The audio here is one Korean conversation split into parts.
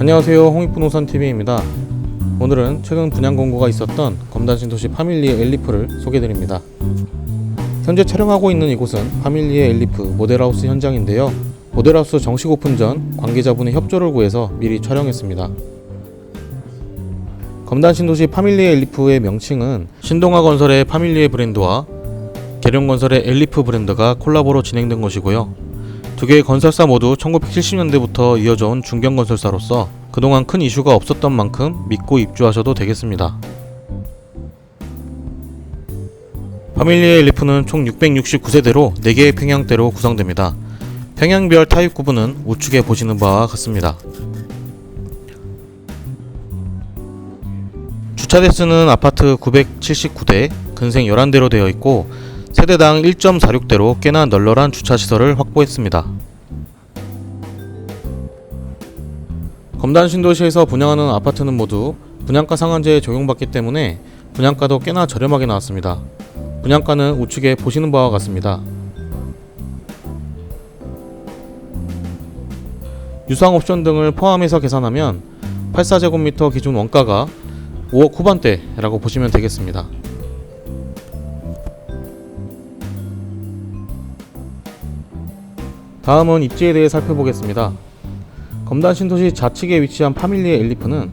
안녕하세요. 홍익부동산TV입니다. 오늘은 최근 분양 공고가 있었던 검단신도시 파밀리의 엘리프를 소개드립니다. 현재 촬영하고 있는 이곳은 파밀리의 엘리프 모델하우스 현장인데요. 모델하우스 정식 오픈 전 관계자분의 협조를 구해서 미리 촬영했습니다. 검단신도시 파밀리의 엘리프의 명칭은 신동아 건설의 파밀리의 브랜드와 계룡건설의 엘리프 브랜드가 콜라보로 진행된 것이고요 두 개의 건설사 모두 1970년대부터 이어져 온 중견 건설사로서 그동안 큰 이슈가 없었던 만큼 믿고 입주하셔도 되겠습니다. 파밀리의 리프는 총 669세대로 4개의 평형대로 구성됩니다. 평형별 타입 구분은 우측에 보시는 바와 같습니다. 주차 대수는 아파트 979대, 근생 11대로 되어 있고 세대당 1.46대로 꽤나 널널한 주차 시설을 확보했습니다. 검단 신도시에서 분양하는 아파트는 모두 분양가 상한제에 적용받기 때문에 분양가도 꽤나 저렴하게 나왔습니다. 분양가는 우측에 보시는 바와 같습니다. 유상 옵션 등을 포함해서 계산하면 84제곱미터 기준 원가가 5억 후반대라고 보시면 되겠습니다. 다음은 입지에 대해 살펴보겠습니다. 검단 신도시 좌측에 위치한 파밀리의 엘리프는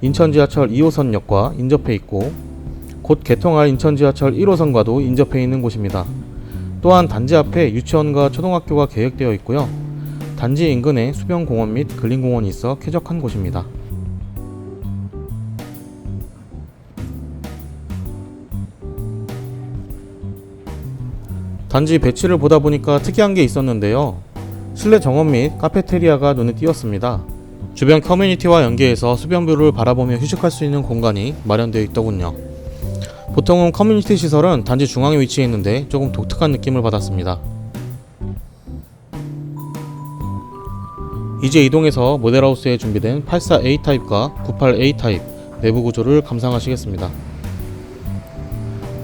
인천 지하철 2호선역과 인접해 있고 곧 개통할 인천 지하철 1호선과도 인접해 있는 곳입니다. 또한 단지 앞에 유치원과 초등학교가 계획되어 있고요. 단지 인근에 수변공원 및 근린공원이 있어 쾌적한 곳입니다. 단지 배치를 보다 보니까 특이한 게 있었는데요. 실내 정원 및 카페테리아가 눈에 띄었습니다. 주변 커뮤니티와 연계해서 수변뷰를 바라보며 휴식할 수 있는 공간이 마련되어 있더군요. 보통은 커뮤니티 시설은 단지 중앙에 위치해 있는데 조금 독특한 느낌을 받았습니다. 이제 이동해서 모델하우스에 준비된 84A 타입과 98A 타입 내부 구조를 감상하시겠습니다.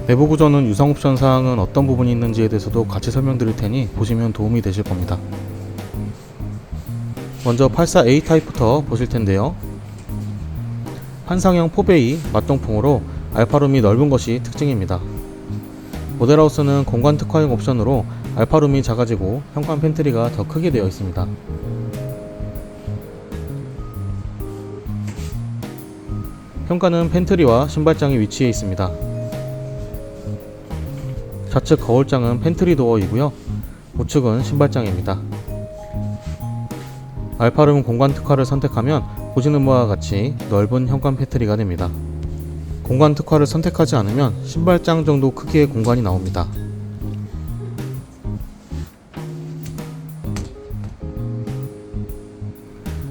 내부 구조는 유상 옵션 사항은 어떤 부분이 있는지에 대해서도 같이 설명드릴 테니 보시면 도움이 되실 겁니다. 먼저 84A 타입부터 보실 텐데요. 한상형 포베이 맞동풍으로 알파룸이 넓은 것이 특징입니다. 모델하우스는 공간 특화형 옵션으로 알파룸이 작아지고 현관 팬트리가 더 크게 되어 있습니다. 현관은 팬트리와 신발장이 위치해 있습니다. 좌측 거울장은 팬트리 도어이고요. 우측은 신발장입니다. 알파룸 공간 특화를 선택하면 보시는 바와 같이 넓은 현관 패트리가 됩니다. 공간 특화를 선택하지 않으면 신발장 정도 크기의 공간이 나옵니다.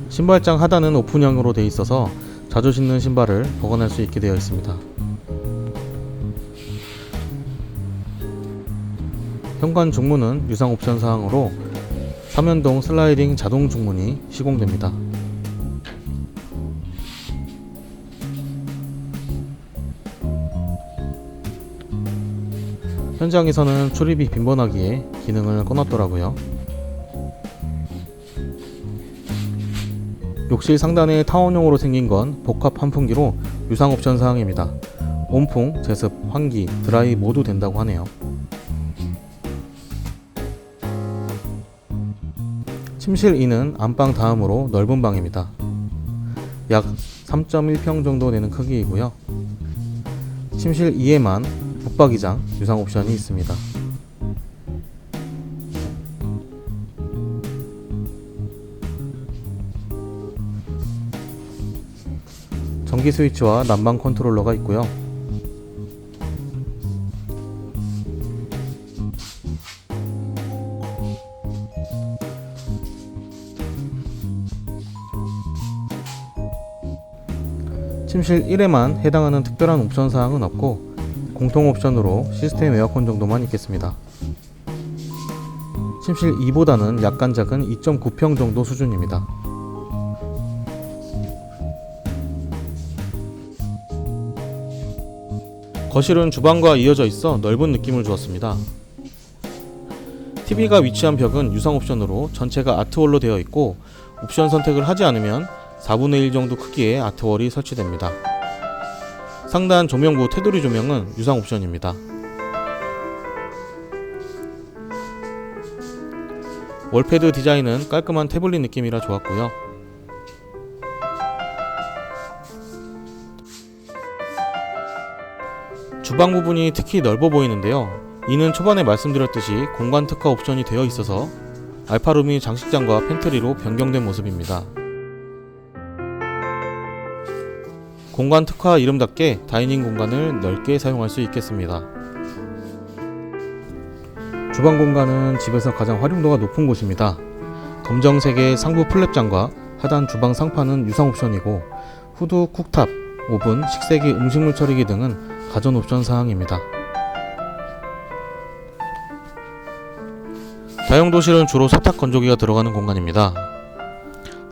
신발장 하단은 오픈형으로 되어 있어서 자주 신는 신발을 보관할 수 있게 되어 있습니다. 현관 중문은 유상 옵션 사항으로 삼연동 슬라이딩 자동 중문이 시공됩니다. 현장에서는 출입이 빈번하기에 기능을 꺼놨더라고요. 욕실 상단에 타원형으로 생긴 건 복합 환풍기로 유상 옵션 사항입니다. 온풍, 제습, 환기, 드라이 모두 된다고 하네요. 침실 2는 안방 다음으로 넓은 방입니다. 약 3.1평 정도 되는 크기이고요. 침실 2에만 붙박이장 유상 옵션이 있습니다. 전기 스위치와 난방 컨트롤러가 있고요. 침실 1에만 해당하는 특별한 옵션 사항은 없고 공통 옵션으로 시스템 에어컨 정도만 있겠습니다. 침실 2보다는 약간 작은 2.9평 정도 수준입니다. 거실은 주방과 이어져 있어 넓은 느낌을 주었습니다. TV가 위치한 벽은 유상 옵션으로 전체가 아트홀로 되어 있고 옵션 선택을 하지 않으면 4분의 1 정도 크기의 아트월이 설치됩니다. 상단 조명부 테두리 조명은 유상 옵션입니다. 월패드 디자인은 깔끔한 태블릿 느낌이라 좋았고요. 주방 부분이 특히 넓어 보이는데요. 이는 초반에 말씀드렸듯이 공간 특화 옵션이 되어 있어서 알파룸이 장식장과 팬트리로 변경된 모습입니다. 공간 특화 이름답게 다이닝 공간을 넓게 사용할 수 있겠습니다. 주방 공간은 집에서 가장 활용도가 높은 곳입니다. 검정색의 상부 플랩장과 하단 주방 상판은 유상 옵션이고 후드 쿡탑, 오븐, 식세기, 음식물 처리기 등은 가전 옵션 사항입니다. 다용도실은 주로 세탁 건조기가 들어가는 공간입니다.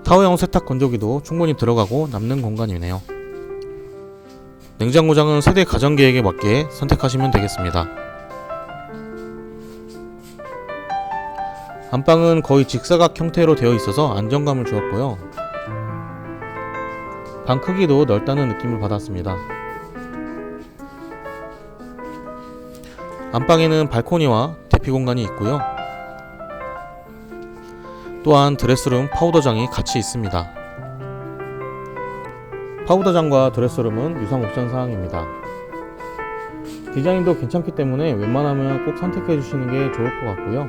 타워형 세탁 건조기도 충분히 들어가고 남는 공간이네요. 냉장고장은 세대 가전 계획에 맞게 선택하시면 되겠습니다. 안방은 거의 직사각 형태로 되어 있어서 안정감을 주었고요. 방 크기도 넓다는 느낌을 받았습니다. 안방에는 발코니와 대피 공간이 있고요. 또한 드레스룸 파우더장이 같이 있습니다. 파우더장과 드레스룸은 유상 옵션 사항입니다. 디자인도 괜찮기 때문에 웬만하면 꼭 선택해 주시는 게 좋을 것 같고요.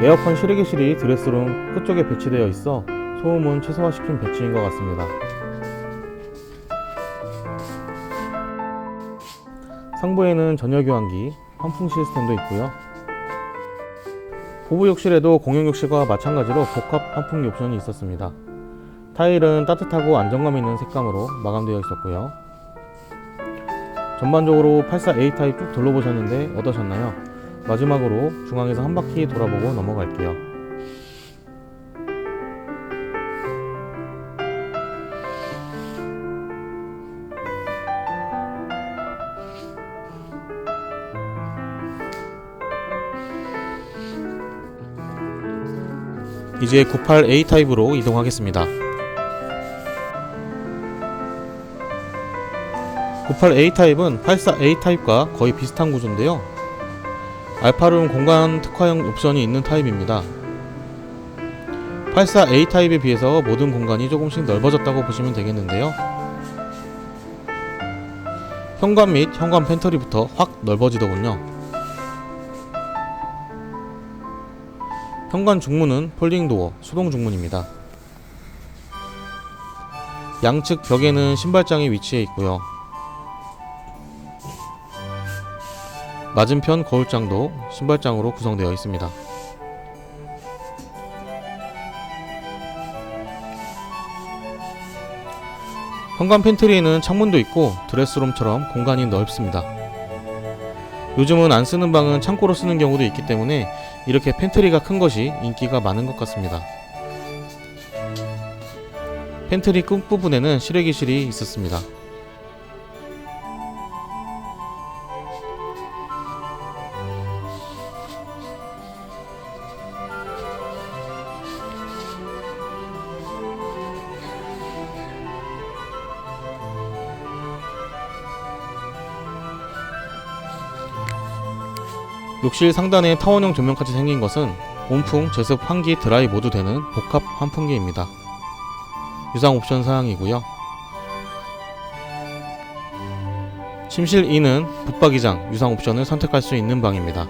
에어컨 실외기실이 드레스룸 끝쪽에 배치되어 있어 소음은 최소화시킨 배치인 것 같습니다. 상부에는 전열 교환기, 환풍 시스템도 있고요. 부부 욕실에도 공용 욕실과 마찬가지로 복합 환풍기 옵션이 있었습니다. 타일은 따뜻하고 안정감 있는 색감으로 마감되어 있었고요. 전반적으로 84A 타입 쭉 둘러보셨는데 어떠셨나요? 마지막으로 중앙에서 한 바퀴 돌아보고 넘어갈게요. 이제 98A 타입으로 이동하겠습니다. 98A 타입은 84A 타입과 거의 비슷한 구조인데요. 알파룸 공간 특화형 옵션이 있는 타입입니다. 84A 타입에 비해서 모든 공간이 조금씩 넓어졌다고 보시면 되겠는데요. 현관 및 현관 팬터리부터 확 넓어지더군요. 현관 중문은 폴딩 도어, 수동 중문입니다. 양측 벽에는 신발장이 위치해 있고요. 맞은편 거울장도 신발장으로 구성되어 있습니다. 현관 팬트리에는 창문도 있고 드레스룸처럼 공간이 넓습니다. 요즘은 안 쓰는 방은 창고로 쓰는 경우도 있기 때문에 이렇게 팬트리가 큰 것이 인기가 많은 것 같습니다. 팬트리 끝부분에는 실외기실이 있었습니다. 욕실 상단에 타원형 조명까지 생긴 것은 온풍, 제습, 환기, 드라이 모두 되는 복합 환풍기입니다. 유상 옵션 사항이고요. 침실 2는 붙박이장 유상 옵션을 선택할 수 있는 방입니다.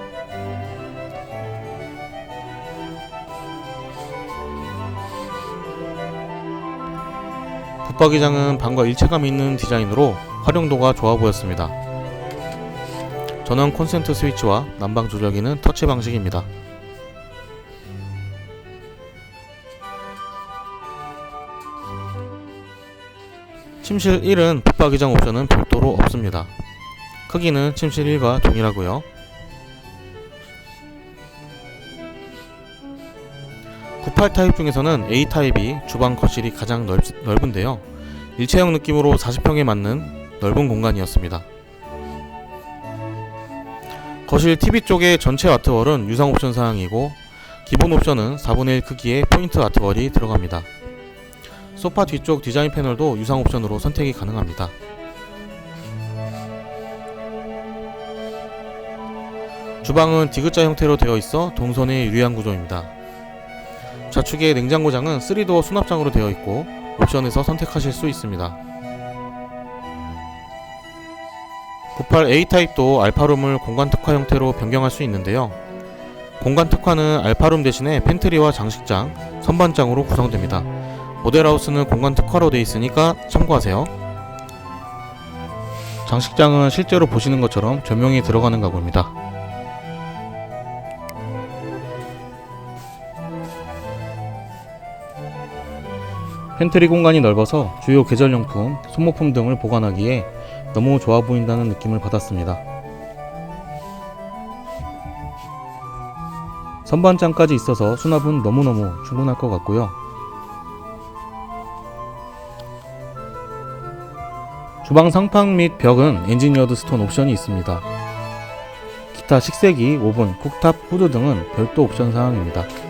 붙박이장은 방과 일체감 있는 디자인으로 활용도가 좋아 보였습니다. 전원 콘센트 스위치와 난방 조절기는 터치 방식입니다. 침실 1은 붙박이장 옵션은 별도로 없습니다. 크기는 침실 1과 동일하고요. 98 타입 중에서는 A 타입이 주방 거실이 가장 넓, 넓은데요. 일체형 느낌으로 40평에 맞는 넓은 공간이었습니다. 거실 TV 쪽의 전체 아트월은 유상 옵션 사항이고 기본 옵션은 4분의 1 크기의 포인트 아트월이 들어갑니다. 소파 뒤쪽 디자인 패널도 유상 옵션으로 선택이 가능합니다. 주방은 디귿자 형태로 되어 있어 동선에 유리한 구조입니다. 좌측에 냉장고장은 3도어 수납장으로 되어 있고 옵션에서 선택하실 수 있습니다. 98A 타입도 알파룸을 공간 특화 형태로 변경할 수 있는데요. 공간 특화는 알파룸 대신에 팬트리와 장식장, 선반장으로 구성됩니다. 모델하우스는 공간 특화로 되어 있으니까 참고하세요. 장식장은 실제로 보시는 것처럼 조명이 들어가는 가구입니다. 팬트리 공간이 넓어서 주요 계절용품, 소모품 등을 보관하기에 너무 좋아 보인다는 느낌을 받았습니다. 선반장까지 있어서 수납은 너무너무 충분할 것 같고요. 주방 상판 및 벽은 엔지니어드 스톤 옵션이 있습니다. 기타 식세기, 오븐, 쿡탑, 후드 등은 별도 옵션 사항입니다.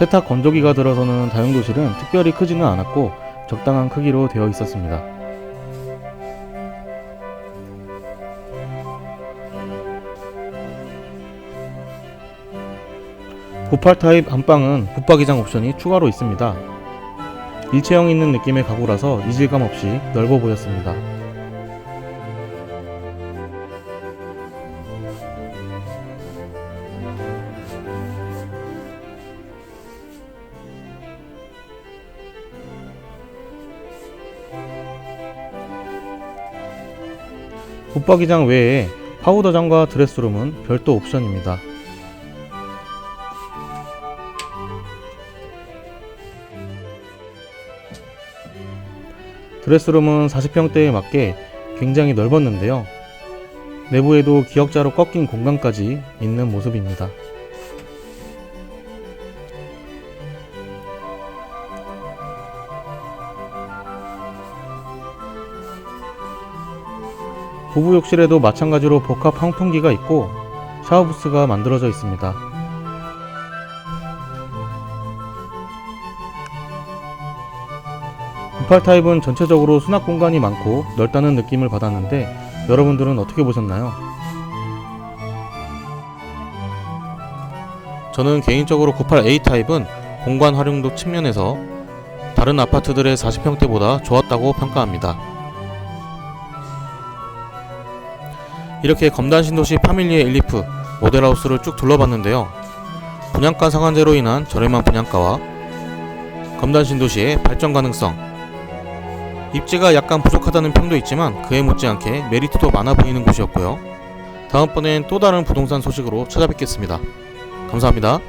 세탁 건조기가 들어서는 다용도실은 특별히 크지는 않았고 적당한 크기로 되어 있었습니다. 고팔 타입 안방은 붙박이장 옵션이 추가로 있습니다. 일체형 있는 느낌의 가구라서 이질감 없이 넓어 보였습니다. 붙박이장 외에 파우더장과 드레스룸은 별도 옵션입니다. 드레스룸은 40평대에 맞게 굉장히 넓었는데요. 내부에도 기역자로 꺾인 공간까지 있는 모습입니다. 부부 욕실에도 마찬가지로 복합 환풍기가 있고 샤워 부스가 만들어져 있습니다. 구팔 타입은 전체적으로 수납 공간이 많고 넓다는 느낌을 받았는데 여러분들은 어떻게 보셨나요? 저는 개인적으로 98A 타입은 공간 활용도 측면에서 다른 아파트들의 40평대보다 좋았다고 평가합니다. 이렇게 검단 신도시 파밀리의 엘리프 모델하우스를 쭉 둘러봤는데요. 분양가 상한제로 인한 저렴한 분양가와 검단 신도시의 발전 가능성, 입지가 약간 부족하다는 평도 있지만 그에 못지않게 메리트도 많아 보이는 곳이었고요. 다음번엔 또 다른 부동산 소식으로 찾아뵙겠습니다. 감사합니다.